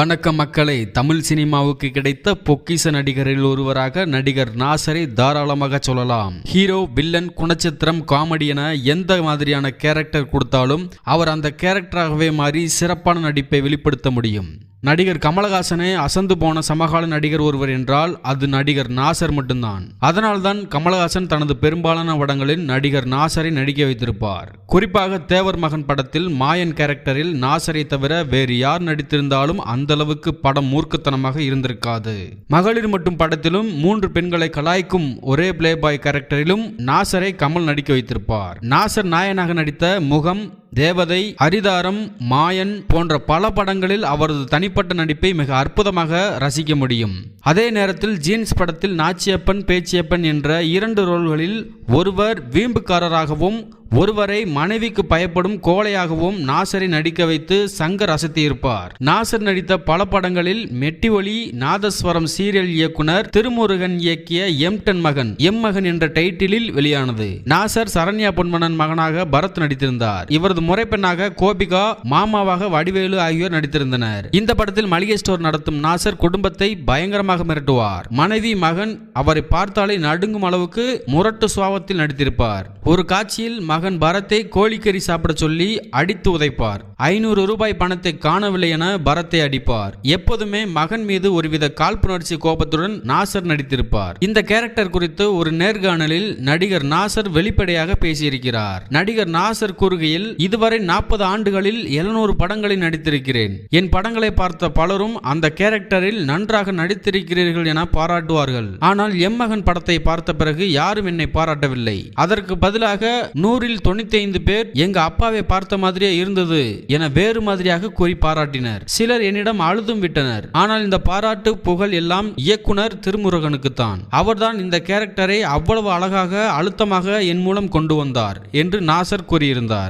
வணக்கம் மக்களை தமிழ் சினிமாவுக்கு கிடைத்த பொக்கிச நடிகரில் ஒருவராக நடிகர் நாசரை தாராளமாக சொல்லலாம். ஹீரோ வில்லன் குணச்சித்திரம் காமெடி என எந்த மாதிரியான கேரக்டர் கொடுத்தாலும் அவர் அந்த கேரக்டராகவே மாறி சிறப்பான நடிப்பை வெளிப்படுத்த முடியும். நடிகர் கமலஹாசனே அசந்து போன சமகால நடிகர் ஒருவர் என்றால் அது நடிகர் நாசர் மட்டும்தான். அதனால்தான் கமலஹாசன் தனது பெரும்பாலான படங்களில் நடிகர் நாசரை நடிக்க வைத்திருப்பார். குறிப்பாக தேவர் மகன் படத்தில் மாயன் கேரக்டரில் நாசரை தவிர வேறு யார் நடித்திருந்தாலும் அந்த அளவுக்கு படம் மூர்க்கத்தனமாக இருந்திருக்காது. மகளிர் மட்டும் படத்திலும் மூன்று பெண்களை கலாய்க்கும் ஒரே பிளே பாய் கேரக்டரிலும் நாசரை கமல் நடிக்க வைத்திருப்பார். நாசர் நாயனாக நடித்த முகம் தேவதை ஹரிதாரம் மாயன் போன்ற பல படங்களில் அவரது தனிப்பட்ட நடிப்பை மிக அற்புதமாக ரசிக்க முடியும். அதே நேரத்தில் ஜீன்ஸ் படத்தில் நாச்சியப்பன் பேச்சியப்பன் என்ற இரண்டு ரோல்களில் ஒருவர் வீம்புக்காரராகவும் ஒருவரை மனைவிக்கு பயப்படும் கோழையாகவும் நாசரை நடிக்க வைத்து சங்கர் அசத்தியிருப்பார் நாசர் நடித்த பல படங்களில் மெட்டி நாதஸ்வரம் சீரியல் இயக்குனர் திருமுருகன் இயக்கிய எம் டென் மகன் எம் மகன் என்ற டைட்டிலில் வெளியானது. நாசர் சரண்யா பொன்மனன் மகனாக பரத் நடித்திருந்தார். இவரது முறைப்பெண்ணாக கோபிகா மாமாவாக வடிவேலு ஆகியோர் நடித்திருந்தனர். இந்த படத்தில் மளிகை ஸ்டோர் நடத்தும் நாசர் குடும்பத்தை பயங்கரமாக மிரட்டுவார். மனைவி மகன் அவரை பார்த்தாலே நடுங்கும் அளவுக்கு முரட்டு சுவாவத்தில் நடித்திருப்பார். ஒரு காட்சியில் மகன் பரத்தை கோழிக்கறி சாப்பிட சொல்லி அடித்து உதைப்பார். ஐநூறு ரூபாய் பணத்தை காணவில்லை என பரத்தை அடிப்பார். எப்போதுமே மகன் மீது ஒருவித காழ்ப்புணர்ச்சி கோபத்துடன் நாசர் நடித்திருப்பார். இந்த கேரக்டர் குறித்து ஒரு நேர்காணலில் நடிகர் நாசர் வெளிப்படையாக பேசியிருக்கிறார். நடிகர் நாசர் கூறுகையில் இதுவரை நாற்பது ஆண்டுகளில் எழுநூறு படங்களில் நடித்திருக்கிறேன். என் படங்களை பார்த்த பலரும் அந்த கேரக்டரில் நன்றாக நடித்திருக்கிறீர்கள் என பாராட்டுவார்கள். ஆனால் எம்மகன் படத்தை பார்த்த பிறகு யாரும் என்னை பாராட்டவில்லை. அதற்கு பதிலாக நூறில் தொண்ணூத்தி ஐந்து பேர் எங்க அப்பாவை பார்த்த மாதிரியே இருந்தது என வேறு மாதிரியாக கூறி பாராட்டினர். சிலர் என்னிடம் அழுதும் விட்டனர். ஆனால் இந்த பாராட்டு புகழ் எல்லாம் இயக்குனர் திருமுருகனுக்குத்தான். அவர்தான் இந்த கேரக்டரை அவ்வளவு அழகாக அழுத்தமாக என் மூலம் கொண்டு வந்தார் என்று நாசர் கூறியிருந்தார்.